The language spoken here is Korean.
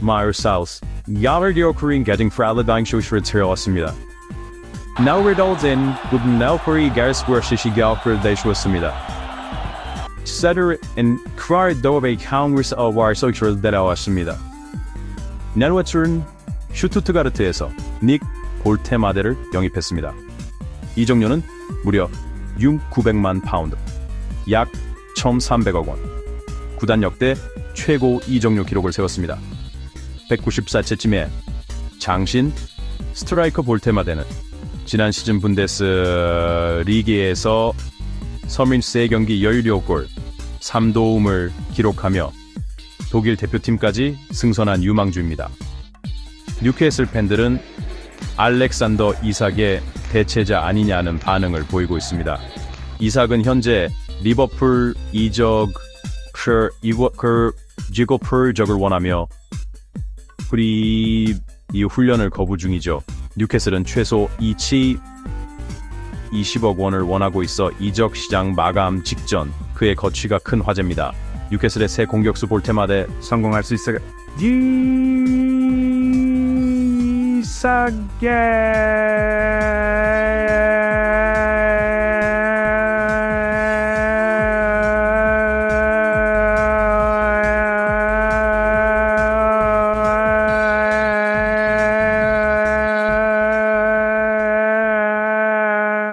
마을 사우스 야르디오 크린 게딩 프랄라다잉 쇼시를 들어왔습니다. 나우리달젠 굽나우프리 가스부어 시시가우프를 대주었습니다. 세르인 크라르도베 카운그스 어와르 소이트를 데려왔습니다. 네르와츠는 슈투트가르트에서 닉 볼테마데를 영입했습니다. 이적료는 무려 6,900만 파운드, 약 1,300억 원. 구단 역대 최고 이적료 기록을 세웠습니다. 194채쯤에 장신 스트라이커 볼테마데는 지난 시즌 분데스 리그에서 서민 3경기 17골, 3도움을 기록하며 독일 대표팀까지 승선한 유망주입니다. 뉴캐슬 팬들은 알렉산더 이삭의 대체자 아니냐는 반응을 보이고 있습니다. 이삭은 현재 리버풀 이적 그 이워크 지고풀 적을 원하며 프리 이 훈련을 거부 중이죠. 뉴캐슬은 최소 2치 20억 원을 원하고 있어 이적 시장 마감 직전 그의 거취가 큰 화제입니다. 뉴캐슬의 새 공격수 볼테마데 성공할 수 있을 이삭의